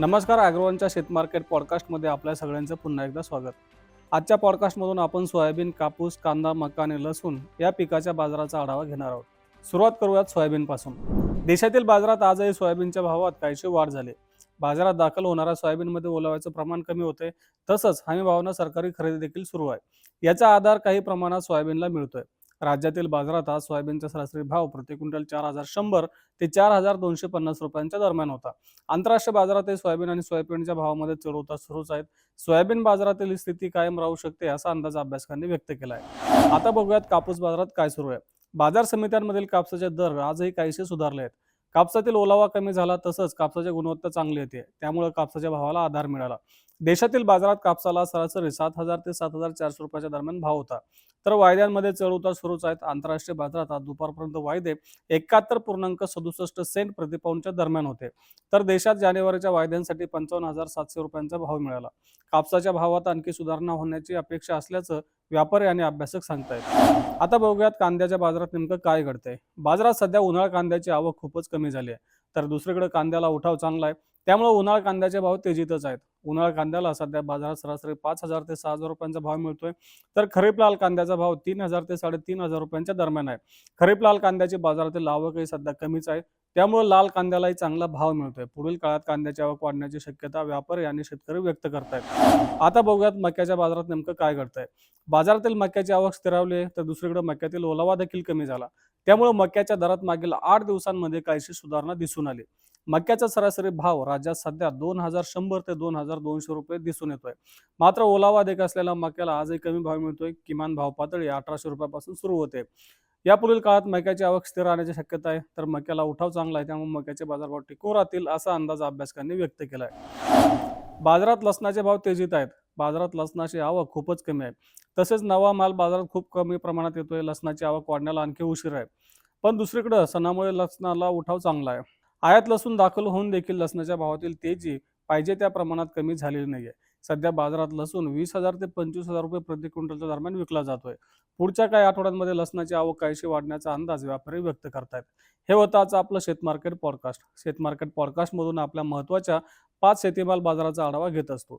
नमस्कार अॅग्रोवनच्या शेतमार्केट पॉडकास्टमध्ये आपल्या सगळ्यांचं पुन्हा एकदा स्वागत. आजच्या पॉडकास्टमधून आपण सोयाबीन कापूस कांदा मका आणि लसूण या पिकाच्या बाजाराचा आढावा घेणार आहोत. सुरुवात करूयात सोयाबीनपासून. देशातील बाजारात आजही सोयाबीनच्या भावात काहीशी वाढ झाली. बाजारात दाखल होणाऱ्या सोयाबीनमध्ये ओलाव्याचं प्रमाण कमी होते तसंच हमी भावानं सरकारी खरेदी देखील सुरू आहे. याचा आधार काही प्रमाणात सोयाबीनला मिळतोय. राज्यातील बाजारात आज सोयाबीनचा सरासरी भाव प्रति क्विंटल चार हजार शंभर ते चार हजार दोनशे पन्नास रुपयांच्या दरम्यान होता. आंतरराष्ट्रीय बाजारातील सोयाबीन आणि सोयाबीनच्या भावामध्ये चढ उतार सुरूच आहेत सोयाबीन बाजारातील स्थिती कायम राहू शकते असा अंदाज अभ्यासकांनी व्यक्त केला आहे. आता बघूयात कापूस बाजारात काय सुरू आहे. बाजार समित्यांमधील कापसाचे दर आजही काहीसे सुधारले आहेत. कापसातील ओलावा कमी झाला तसंच कापसाची गुणवत्ता चांगली होती. त्यामुळे कापसाच्या भावाला आधार मिळाला. देशातील बाजारात कापसाला सरासरी सात हजार ते सात हजार चारशे रुपयाच्या दरम्यान भाव होता. तर वायद्यांमध्ये चढउतार सुरूच आहेत. आंतरराष्ट्रीय बाजारात आज दुपारपर्यंत वायदे एकाहत्तर पूर्णांक सदुसष्ट सेंट प्रतिपाऊंडच्या दरम्यान होते. तर देशात जानेवारीच्या वायद्यांसाठी पंचावन्न हजार सातशे रुपयांचा भाव मिळाला. कापसाच्या भावात आणखी सुधारणा होण्याची अपेक्षा असल्याचं व्यापारी आणि अभ्यासक सांगतायत. आता बघूयात कांद्याच्या बाजारात नेमकं काय घडतंय. बाजारात सध्या उन्हाळा कांद्याची आवक खूपच कमी झाली आहे. तर दुसरीकडे कांद्याला उठाव चांगला आहे. त्यामुळे उन्हाळ कांद्याचे भाव तेजीतच आहेत. उन्हाळ कांद्याला सध्या बाजारात सरासरी पाच हजार ते सहा हजार रुपयांचा भाव मिळतोय. तर खरीप लाल कांद्याचा भाव तीन हजार ते साडेतीन हजार रुपयांच्या दरम्यान आहे. खरीप लाल कांद्याची बाजारातील आवकही सध्या कमीच आहे. त्यामुळे लाल कांद्यालाही चांगला भाव मिळतोय. पुढील काळात कांद्याची आवक वाढण्याची शक्यता व्यापारी आणि शेतकरी व्यक्त करतायत. आता बघूयात मक्याच्या बाजारात नेमकं काय घडतंय. बाजारातील मक्याची आवक स्थिरावली तर दुसरीकडे मक्यातील ओलावा देखील कमी झाला. त्यामुळे मक्याच्या दरात मागील आठ दिवसांमध्ये काहीशी सुधारणा दिसून आली. मक्याचा सरासरी भाव राज्यात सध्या दोन हजार शंभर ते दोन हजार दोनशे रुपये दिसून येतोय. मात्र ओलावा अधिक असलेल्या मक्याला आजही कमी भाव मिळतोय. किमान भाव पातळी अठराशे रुपयापासून सुरू होते. यापुढील काळात मक्याची आवक स्थिर राहण्याची शक्यता आहे. तर मक्याला उठाव चांगला आहे. त्यामुळे मक्याचे बाजारभाव टिकून राहतील असा अंदाज अभ्यासकांनी व्यक्त केला आहे बाजारात लसणाचे भाव तेजीत आहेत. बाजारात लसणाची आवक खूपच कमी आहे. तसेच नवा माल बाजारात खूप कमी प्रमाणात येतोय. लसणाची आवक वाढण्याला आणखी उशीर आहे. पण दुसरीकडे सणामुळे लसणाला उठाव चांगला आहे. आयात लसूण दाखल होऊन देखील लसणाच्या भावातील तेजी पाहिजे त्या प्रमाणात कमी झालेली नाहीये. सध्या बाजारात लसूण वीस हजार ते पंचवीस हजार रुपये प्रति क्विंटलच्या दरम्यान विकला जातोय. पुढच्या काही आठवड्यांमध्ये लसणाची आवक काहीशी वाढण्याचा अंदाज व्यापारी व्यक्त करतायत. हे होतं आज आपलं शेतमार्केट पॉडकास्ट. शेतमार्केट पॉडकास्टमधून आपल्या महत्त्वाच्या पाच शेतीमाल बाजाराचा आढावा घेत असतो.